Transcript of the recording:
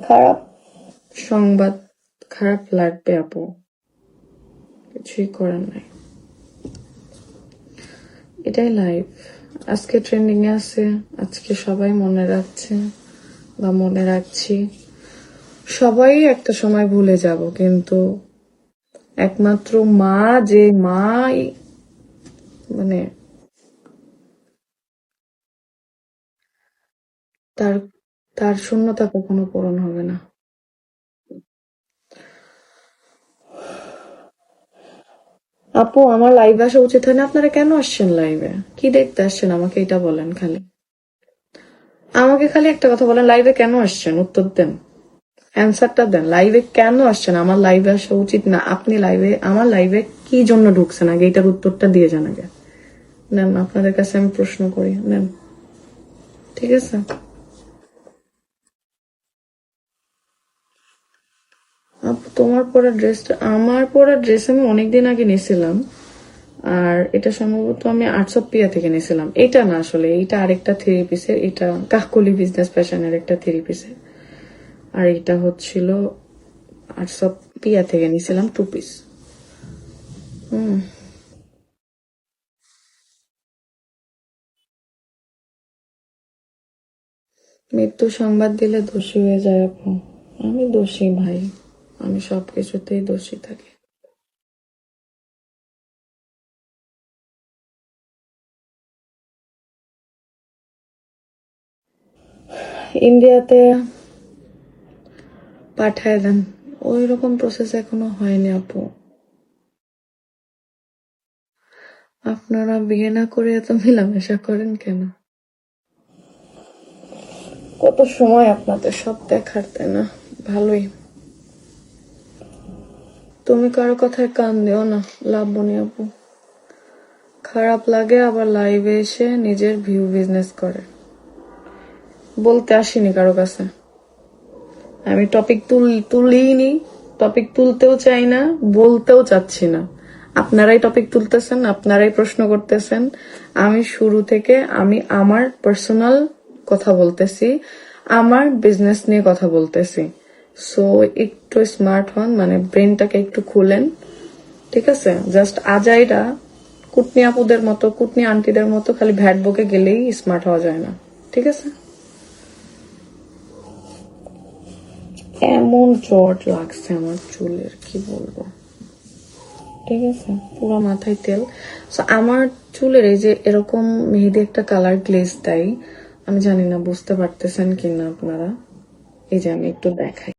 খারাপ? সংবাদ খারাপ লাগবে, আপু। কিছুই করার নাই। এটাই লাইফ আজকে ট্রেন্ডিং এ আছে, আজকে সবাই মনে রাখছে বা মনে রাখছি। সবাই একটা সময় ভুলে যাব, কিন্তু একমাত্র মা, যে মা মানে তার তার শূন্যতা কখনো পূরণ হবে না। আপু, আমার লাইভে আসা উচিত হয় না আপনারা কেন আসছেন লাইভে কি দেখতে আসছেন? আমাকে এটা বলেন খালি। আমাকে খালি একটা কথা বলেন লাইভে কেন আসছেন? উত্তর দেন। অ্যান্সারটা দেন। লাইভে কেন আসছেন? আমার লাইভে আসা উচিত না। আপনি লাইভে আমার লাইভে কি জন্য ঢুকছেন? আগে এটার উত্তরটা দিয়ে যান আগে। নেন, আপনাদের কাছে আমি প্রশ্ন করি। নেন। ঠিক আছে? তোমার পরা ড্রেসটা আমার পরা ড্রেস আমি অনেকদিন আগে নিয়েছিলাম। আর এটা সম্ভবত আমি আর্টস পিয়া থেকে নিয়েছিলাম। এটা না আসলে এটা আরেকটা থ্রি পিসের এটা কাকলি বিজনেস ফ্যাশনের একটা থ্রি পিসের আর এটা হচ্ছিল আর্টস পিয়া থেকে নিয়েছিলাম টু পিস হুম। মৃত্যু সংবাদ দিলে দোষী হয়ে যায় আপু আমি দোষী ভাই। আমি সবকিছুতেই দোষী থাকি। ইন্ডিয়াতে পাঠায় দেন। ওই রকম প্রসেস এখনও হয়নি আপু। আপনারা বিয়ে না করে এত মেলামেশা করেন কেন? কত সময় আপনাদের সব দেখার তাই না? ভালোই। তুমি কারও কথায় কান দিও না লাভবনি আপু। খারাপ লাগে, আবার লাইভে এসে নিজের ভিউ বিজনেস করে। বলতে আসিনি কারও কাছে। আমি টপিক তুল, তুলিনি টপিক তুলতেও চাই না, বলতেও চাচ্ছি না। আপনারাই টপিক তুলতেছেন, আপনারাই প্রশ্ন করতেছেন। আমি শুরু থেকে আমি আমার পার্সোনাল কথা বলতেছি, আমার বিজনেস নিয়ে কথা বলতেছি। সো একটু স্মার্ট হন মানে ব্রেনটাকে একটু খুলেন ঠিক আছে? জাস্ট আজাইরা কুটনি আপুদের মতো কুটনি আন্টিদের মতো খালি ভ্যাট বকে গেলেই স্মার্ট হওয়া যায় না ঠিক আছে? এমন চট লাগছে আমার চুলের কি বলব? ঠিক আছে? পুরো মাথায় তেল। So, আমার চুলের এই যে এরকম মেহেদি একটা কালার গ্লেজ দেয় আমি জানি না বুঝতে পারতেছেন কিনা আপনারা? এই যে আমি একটু দেখাই।